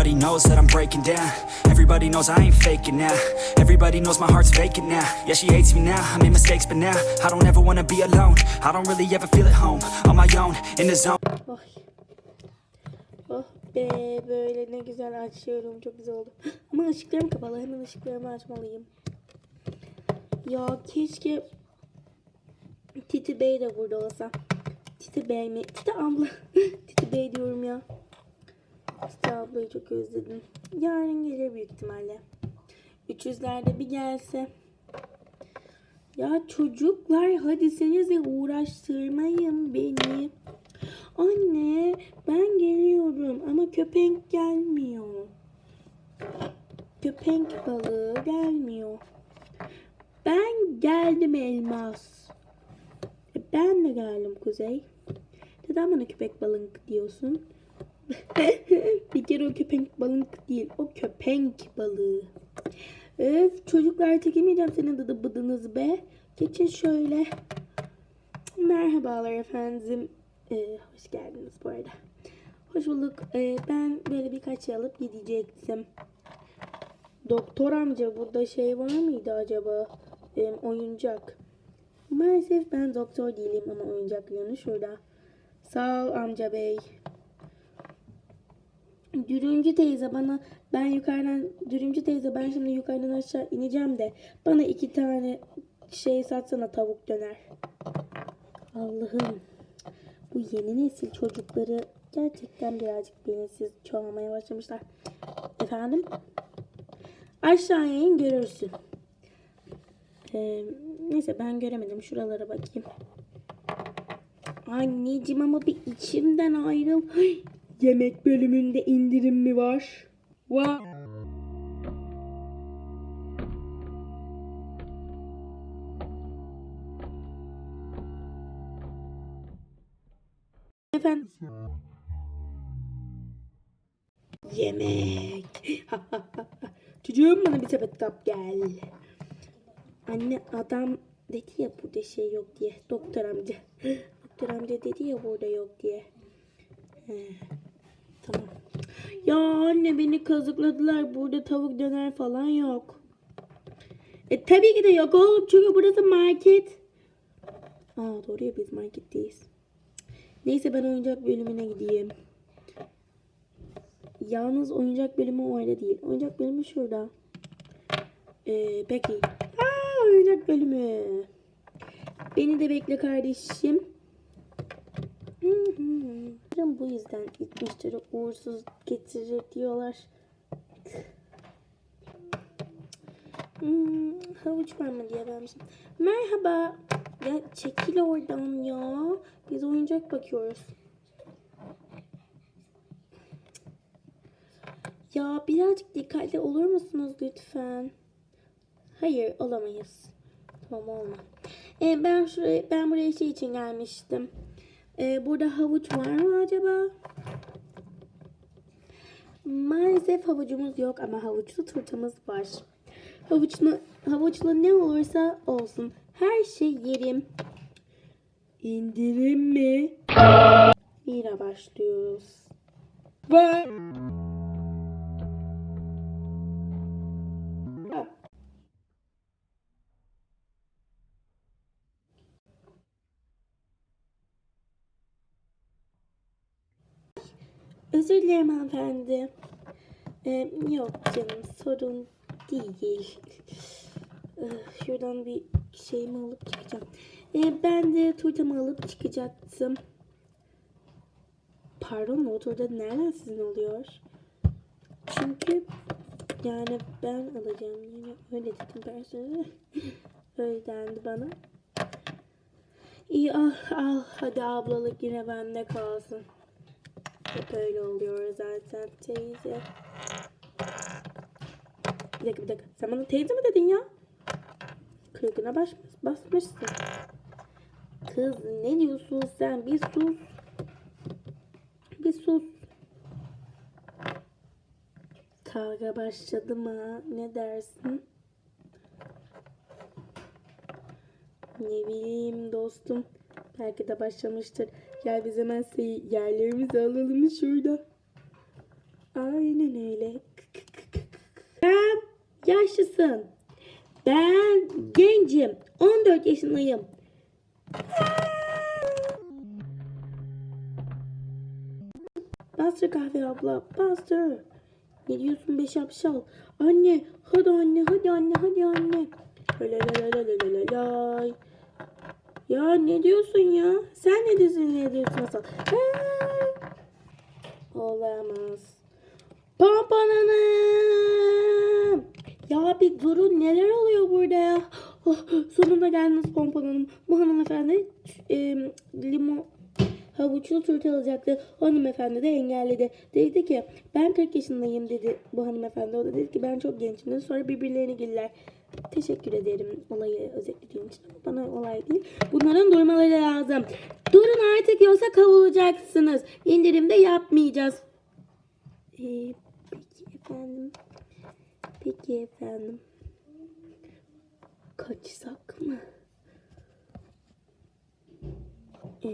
Everybody knows that I'm breaking down. Everybody knows I ain't faking now. Everybody knows my heart's vacant now. Yeah, she hates me now. I made mistakes, but now I don't ever wanna be alone. I don't really ever feel at home. On my own, in the zone. Oy. Oh be böyle ne güzel açıyorum. Çok güzel oldu. Ama ışıklarım kapalı. Hemen ışıklarımı açmalıyım. Ya keşke Titi Bey de burada olsa. Titi Bey mi? Titi abla. Titi Bey diyorum ya. Titi ablayı çok özledim. Yarın gelir büyük ihtimalle. 300'lerde bir gelse. Ya çocuklar hadi senize uğraştırmayın beni. Anne ben geliyorum ama köpek gelmiyor. Köpek balığı gelmiyor. Ben geldim elmas. E, Ben de geldim kuzey. Neden bana köpek balık diyorsun? Bir kere o köpek balık değil. O köpek balığı. Öf çocuklar çekemeyeceğim senin dıdı bıdınız be. Geçin şöyle. Merhabalar efendim. Ee, hoş geldiniz bu arada. Hoş bulduk. Ee, ben böyle birkaç şey alıp gidecektim. Doktor amca burada şey var mıydı acaba? Ee, oyuncak. Maalesef ben doktor değilim ama oyuncaklarını şurada. Sağ ol amca bey. Dürümcü teyze bana ben yukarıdan Dürümcü teyze ben şimdi yukarıdan aşağı ineceğim de bana iki tane şey satsana tavuk döner. Allah'ım bu yeni nesil çocukları gerçekten birazcık bilinçsiz çoğalmaya başlamışlar. Efendim? Aşağıya in görürsün. Ee, neyse ben göremedim. Şuralara bakayım. Anneciğim ama bir içimden ayrıl. Ay, Yemek bölümünde indirim mi var? Var. Efendim? Yemek. Çocuğum bana bir sepet kap gel. Anne adam dedi ya burada şey yok diye. Doktor amca. Doktor amca dedi ya burada yok diye. He, tamam. Ya anne beni kazıkladılar. Burada tavuk döner falan yok. E tabii ki de yok oğlum. Çünkü burası market. Aa doğru ya biz marketteyiz. Neyse ben oyuncak bölümüne gideyim. Yalnız oyuncak bölümü orada değil. Oyuncak bölümü şurada. Ee, peki. Aa, oyuncak bölümü. Beni de bekle kardeşim. Hı hı. Umarım bu yüzden gitmişleri uğursuz getirir diyorlar. Hmm, havuç var mı diye vermişim. Merhaba. Ya çekil oradan ya. Biz oyuncak bakıyoruz. Ya birazcık dikkatli olur musunuz lütfen? Hayır olamayız. Tamam olma. Ee, ben şuraya ben buraya şey için gelmiştim. Ee, burada havuç var mı acaba? Maalesef havucumuz yok ama havuçlu turtamız var. Havuçlu, havuçlu ne olursa olsun. Her şey yerim. İndirim mi? Yine başlıyoruz. Var. Özür dilerim hanımefendi. Ee, yok canım sorun değil. Ee, şuradan bir şeyimi alıp çıkacağım. Ee, ben de turtamı alıp çıkacaktım. Pardon o turda nereden sizin oluyor? Çünkü yani ben alacağım yine öyle dedim personel. öyle dendi bana. İyi al al hadi ablalık yine bende kalsın. Hep öyle oluyor zaten teyze. Bir dakika bir dakika. Sen bana teyze mi dedin ya? Kırkına baş, basmışsın. Kız ne diyorsun sen? Bir sus. Bir sus. Kavga başladı mı? Ne dersin? Ne bileyim dostum. Belki de başlamıştır. Gel biz hemen yerlerimizi alalım şurada. Aynen öyle. Ben yaşlısın. Ben gencim. 14 yaşındayım. Bastır kahve abla. Bastır. Ne diyorsun be şapşal? Anne. Hadi anne. Hadi anne. Hadi anne. Lay. Ya ne diyorsun ya? Sen ne diyorsun ne diyorsun asıl? Ha! Olamaz. Pompon Hanım. Ya bir durun neler oluyor burada ya? Oh, sonunda geldiniz Pompon Hanım. Bu hanımefendi e, limon havuçlu turta alacaktı. Hanımefendi de engelledi. Dedi ki ben 40 yaşındayım dedi bu hanımefendi. O da dedi ki ben çok gençim dedi. Sonra birbirlerine girdiler. Teşekkür ederim olayı özetlediğim için. Bana olay değil. Bunların durmaları lazım. Durun artık yoksa kovulacaksınız. İndirimde yapmayacağız. Ee, peki efendim. Peki efendim. Kaçsak mı? Ee, ne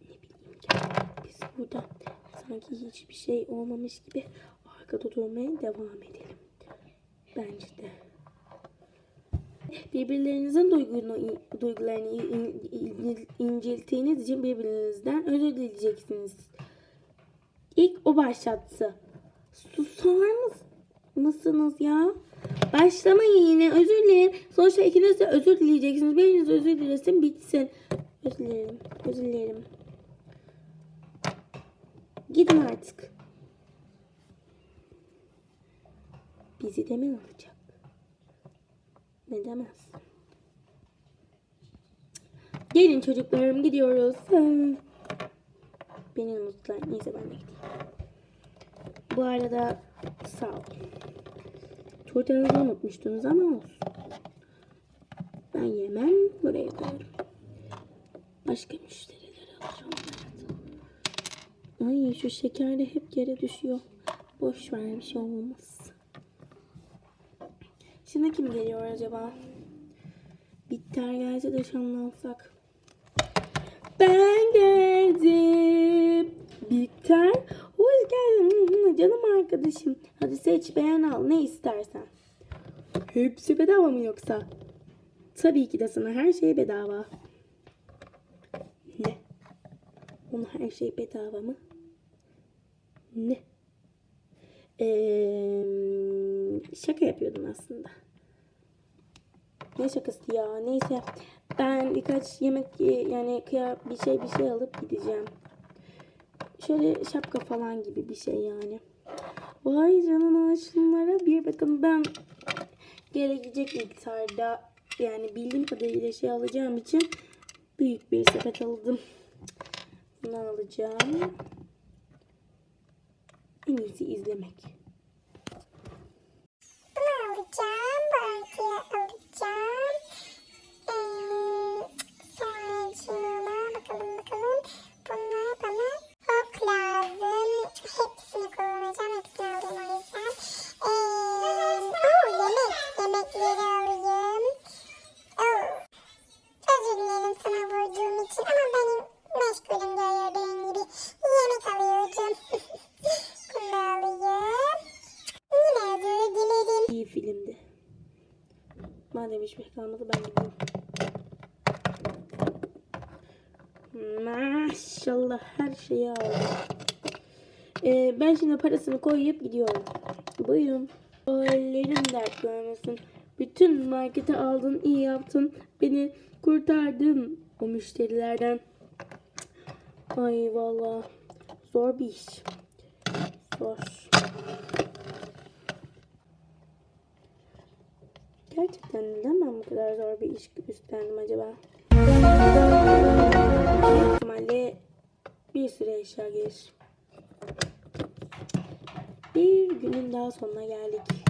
bileyim ki biz burada sanki hiçbir şey olmamış gibi arkada durmaya devam edelim. Bence de. Birbirlerinizin duygunu, duygularını in- in- için birbirinizden özür dileyeceksiniz. İlk o başlattı. Susar mıs- mısınız ya? Başlamayın yine özür dilerim. Sonuçta ikiniz de özür dileyeceksiniz. Biriniz özür dilesin bitsin. Özür dilerim. Özür dilerim. Gidin artık. Bizi de mi alacak? Ne demez? Gelin çocuklarım gidiyoruz. Beni unuttular. Neyse ben de gideyim. Bu arada sağ ol. Çortanızı unutmuştunuz ama olsun. Ben yemem. Buraya koyarım. Başka müşteriler alırım. Ay şu şeker de hep yere düşüyor. Boş ver bir şey olmaz. Şimdi kim geliyor acaba? Bitter gelse de şanlansak. Ben geldim. Bitter. Hoş geldin canım arkadaşım. Hadi seç beğen al ne istersen. Hepsi bedava mı yoksa? Tabii ki de sana her şey bedava. Ne? Ona her şey bedava mı? Ne? Ee, şaka yapıyordum aslında. Ne şakası ya? Neyse. Ben birkaç yemek yani kıya bir şey bir şey alıp gideceğim. Şöyle şapka falan gibi bir şey yani. Vay canına şunlara bir bakın ben gerekecek miktarda yani bildiğim kadarıyla şey alacağım için büyük bir sepet aldım. Bunu alacağım. En iyisi izlemek. Bunu alacağım, bu Madem hiçbir kalmadı ben gideyim. Maşallah her şeyi aldım. Ee, ben şimdi parasını koyup gidiyorum. Buyurun. O ellerim dert görmesin. Bütün markete aldın, iyi yaptın. Beni kurtardın o müşterilerden. Ay valla. Zor bir iş. Zor. Gerçekten neden ben bu kadar zor bir iş üstlendim acaba? İhtimalle bir süre eşya gelir. Bir günün daha sonuna geldik.